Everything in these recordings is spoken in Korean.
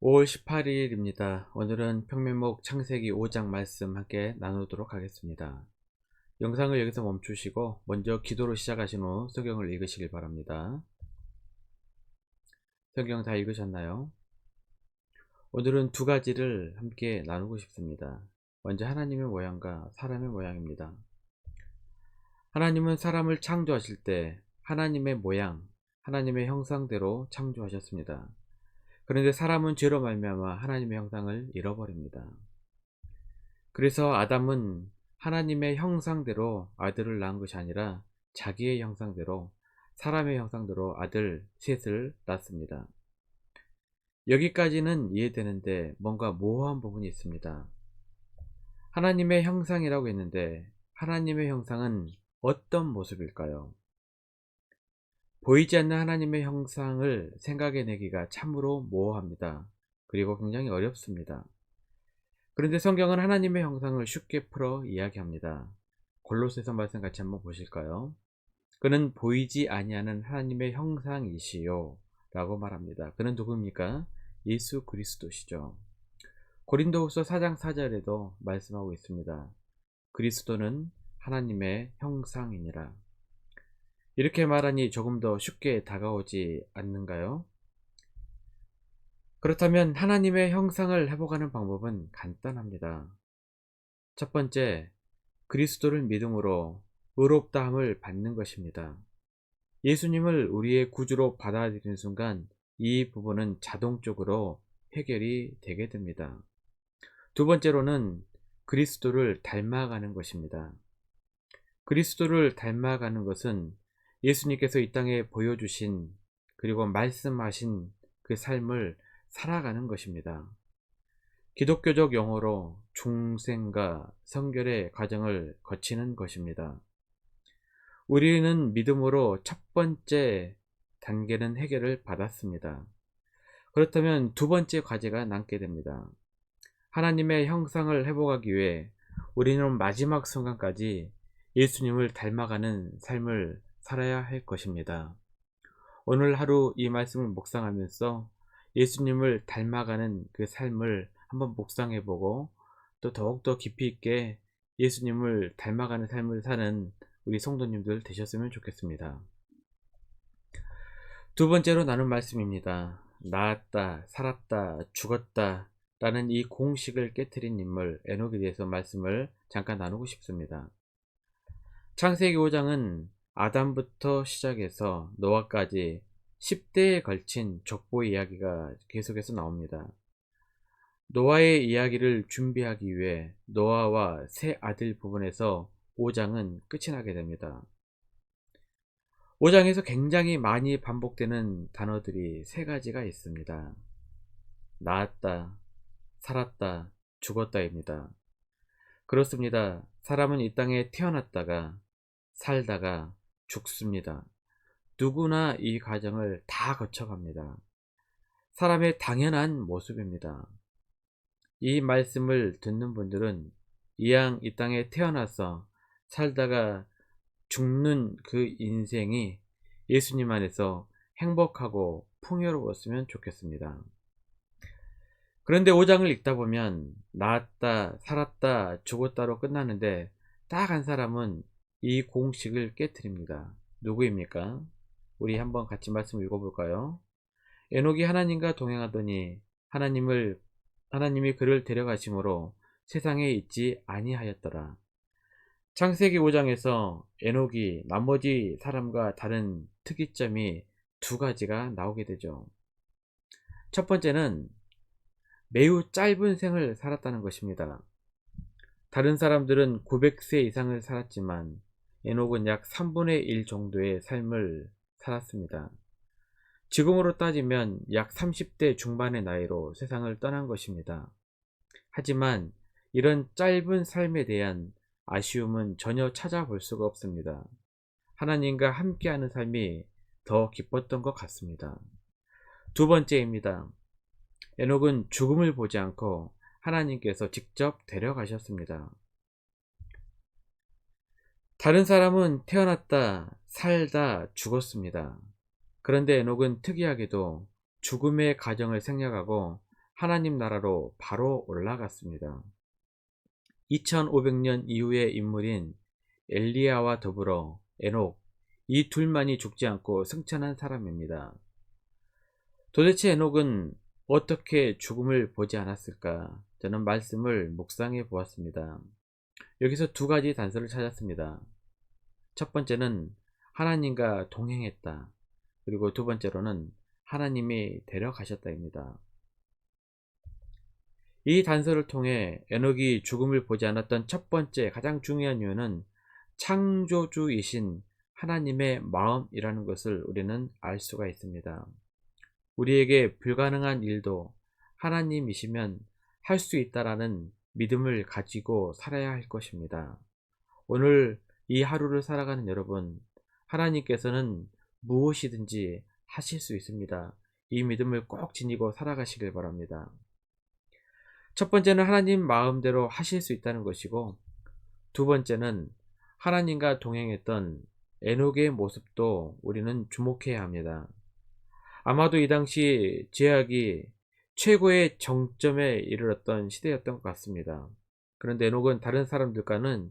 5월 18일입니다. 오늘은 평면목 창세기 5장 말씀 함께 나누도록 하겠습니다. 영상을 여기서 멈추시고 먼저 기도로 시작하신 후 성경을 읽으시길 바랍니다. 성경 다 읽으셨나요? 오늘은 두 가지를 함께 나누고 싶습니다. 먼저 하나님의 모양과 사람의 모양입니다. 하나님은 사람을 창조하실 때 하나님의 모양, 하나님의 형상대로 창조하셨습니다. 그런데 사람은 죄로 말미암아 하나님의 형상을 잃어버립니다. 그래서 아담은 하나님의 형상대로 아들을 낳은 것이 아니라 자기의 형상대로 사람의 형상대로 아들 셋을 낳습니다. 여기까지는 이해되는데 뭔가 모호한 부분이 있습니다. 하나님의 형상이라고 했는데 하나님의 형상은 어떤 모습일까요? 보이지 않는 하나님의 형상을 생각해내기가 참으로 모호합니다. 그리고 굉장히 어렵습니다. 그런데 성경은 하나님의 형상을 쉽게 풀어 이야기합니다. 골로새서 말씀 같이 한번 보실까요? 그는 보이지 아니하는 하나님의 형상이시요 라고 말합니다. 그는 누굽니까? 예수 그리스도시죠. 고린도후서 4장 4절에도 말씀하고 있습니다. 그리스도는 하나님의 형상이니라. 이렇게 말하니 조금 더 쉽게 다가오지 않는가요? 그렇다면 하나님의 형상을 회복하는 방법은 간단합니다. 첫 번째, 그리스도를 믿음으로 의롭다함을 받는 것입니다. 예수님을 우리의 구주로 받아들이는 순간 이 부분은 자동적으로 해결이 되게 됩니다. 두 번째로는 그리스도를 닮아가는 것입니다. 그리스도를 닮아가는 것은 예수님께서 이 땅에 보여주신 그리고 말씀하신 그 삶을 살아가는 것입니다. 기독교적 용어로 중생과 성결의 과정을 거치는 것입니다. 우리는 믿음으로 첫 번째 단계는 해결을 받았습니다. 그렇다면 두 번째 과제가 남게 됩니다. 하나님의 형상을 회복하기 위해 우리는 마지막 순간까지 예수님을 닮아가는 삶을 살아야 할 것입니다. 오늘 하루 이 말씀을 묵상하면서 예수님을 닮아가는 그 삶을 한번 묵상해 보고 또 더욱더 깊이 있게 예수님을 닮아가는 삶을 사는 우리 성도님들 되셨으면 좋겠습니다. 두 번째로 나눈 말씀입니다. 나았다, 살았다, 죽었다 라는 이 공식을 깨뜨린 인물 에녹에 대해서 말씀을 잠깐 나누고 싶습니다. 창세기 5장은 아담부터 시작해서 노아까지 10대에 걸친 족보 이야기가 계속해서 나옵니다. 노아의 이야기를 준비하기 위해 노아와 세 아들 부분에서 5장은 끝이 나게 됩니다. 5장에서 굉장히 많이 반복되는 단어들이 세 가지가 있습니다. 나았다, 살았다, 죽었다입니다. 그렇습니다. 사람은 이 땅에 태어났다가 살다가 죽습니다. 누구나 이 과정을 다 거쳐갑니다. 사람의 당연한 모습입니다. 이 말씀을 듣는 분들은 이왕 이 땅에 태어나서 살다가 죽는 그 인생이 예수님 안에서 행복하고 풍요로웠으면 좋겠습니다. 그런데 5장을 읽다 보면 나았다, 살았다, 죽었다로 끝나는데 딱 한 사람은 이 공식을 깨뜨립니다. 누구입니까? 우리 한번 같이 말씀 읽어볼까요? 에녹이 하나님과 동행하더니 하나님을 하나님이 그를 데려가심으로 세상에 있지 아니하였더라. 창세기 5장에서 에녹이 나머지 사람과 다른 특이점이 두 가지가 나오게 되죠. 첫 번째는 매우 짧은 생을 살았다는 것입니다. 다른 사람들은 900세 이상을 살았지만 에녹은 약 3분의 1 정도의 삶을 살았습니다. 지금으로 따지면 약 30대 중반의 나이로 세상을 떠난 것입니다. 하지만 이런 짧은 삶에 대한 아쉬움은 전혀 찾아볼 수가 없습니다. 하나님과 함께하는 삶이 더 기뻤던 것 같습니다. 두 번째입니다. 에녹은 죽음을 보지 않고 하나님께서 직접 데려가셨습니다. 다른 사람은 태어났다, 살다, 죽었습니다. 그런데 에녹은 특이하게도 죽음의 가정을 생략하고 하나님 나라로 바로 올라갔습니다. 2500년 이후의 인물인 엘리야와 더불어 에녹 이 둘만이 죽지 않고 승천한 사람입니다. 도대체 에녹은 어떻게 죽음을 보지 않았을까? 저는 말씀을 묵상해 보았습니다. 여기서 두 가지 단서를 찾았습니다. 첫 번째는 하나님과 동행했다. 그리고 두 번째로는 하나님이 데려가셨다입니다. 이 단서를 통해 에녹이 죽음을 보지 않았던 첫 번째 가장 중요한 이유는 창조주이신 하나님의 마음이라는 것을 우리는 알 수가 있습니다. 우리에게 불가능한 일도 하나님이시면 할 수 있다라는 믿음을 가지고 살아야 할 것입니다. 오늘 이 하루를 살아가는 여러분, 하나님께서는 무엇이든지 하실 수 있습니다. 이 믿음을 꼭 지니고 살아가시길 바랍니다. 첫 번째는 하나님 마음대로 하실 수 있다는 것이고, 두 번째는 하나님과 동행했던 에녹의 모습도 우리는 주목해야 합니다. 아마도 이 당시 제약이 최고의 정점에 이르렀던 시대였던 것 같습니다. 그런데 에녹은 다른 사람들과는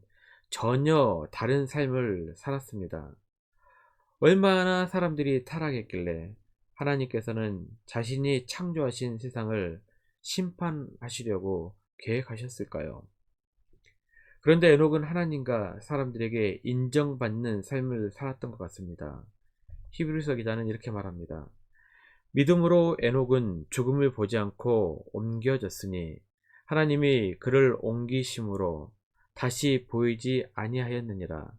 전혀 다른 삶을 살았습니다. 얼마나 사람들이 타락했길래 하나님께서는 자신이 창조하신 세상을 심판하시려고 계획하셨을까요? 그런데 에녹은 하나님과 사람들에게 인정받는 삶을 살았던 것 같습니다. 히브리서 기자는 이렇게 말합니다. 믿음으로 에녹은 죽음을 보지 않고 옮겨졌으니 하나님이 그를 옮기심으로 다시 보이지 아니하였느니라.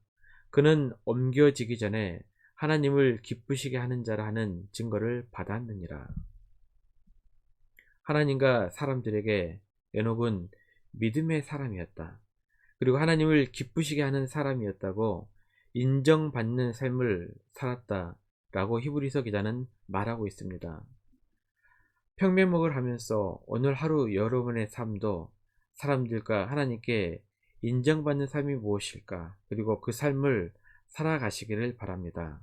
그는 옮겨지기 전에 하나님을 기쁘시게 하는 자라 하는 증거를 받았느니라. 하나님과 사람들에게 에녹은 믿음의 사람이었다. 그리고 하나님을 기쁘시게 하는 사람이었다고 인정받는 삶을 살았다 라고 히브리서 기자는 말하고 있습니다. 평면목을 하면서 오늘 하루 여러분의 삶도 사람들과 하나님께 인정받는 삶이 무엇일까? 그리고 그 삶을 살아가시기를 바랍니다.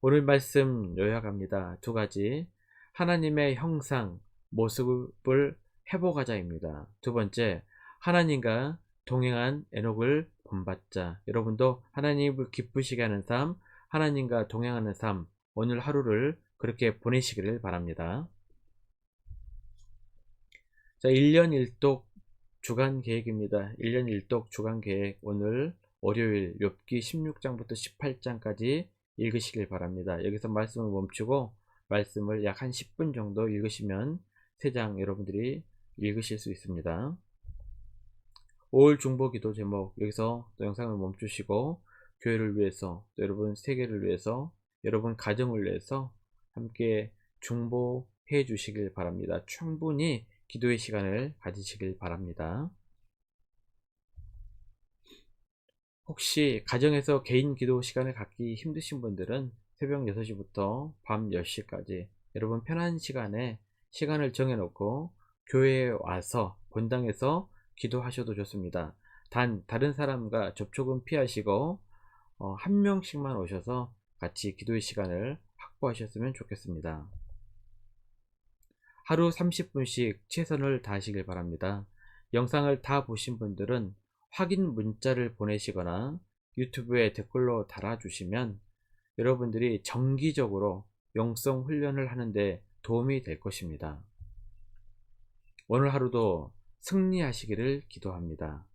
오늘 말씀 요약합니다. 두 가지. 하나님의 형상, 모습을 회복하자입니다. 두 번째, 하나님과 동행한 에녹을 본받자. 여러분도 하나님을 기쁘시게 하는 삶, 하나님과 동행하는 삶, 오늘 하루를 그렇게 보내시기를 바랍니다. 자, 1년 1독 주간 계획입니다. 1년 1독 주간 계획 오늘 월요일 욥기 16장부터 18장까지 읽으시길 바랍니다. 여기서 말씀을 멈추고 말씀을 약 한 10분 정도 읽으시면 3장 여러분들이 읽으실 수 있습니다. 5월 중보 기도 제목 여기서 또 영상을 멈추시고 교회를 위해서 여러분 세계를 위해서 여러분 가정을 위해서 함께 중보해 주시길 바랍니다. 충분히 기도의 시간을 가지시길 바랍니다. 혹시 가정에서 개인 기도 시간을 갖기 힘드신 분들은 새벽 6시부터 밤 10시까지 여러분 편한 시간에 시간을 정해놓고 교회에 와서 본당에서 기도하셔도 좋습니다. 단 다른 사람과 접촉은 피하시고 어, 한 명씩만 오셔서 같이 기도의 시간을 확보하셨으면 좋겠습니다. 하루 30분씩 최선을 다하시길 바랍니다. 영상을 다 보신 분들은 확인 문자를 보내시거나 유튜브에 댓글로 달아주시면 여러분들이 정기적으로 영성 훈련을 하는데 도움이 될 것입니다. 오늘 하루도 승리하시기를 기도합니다.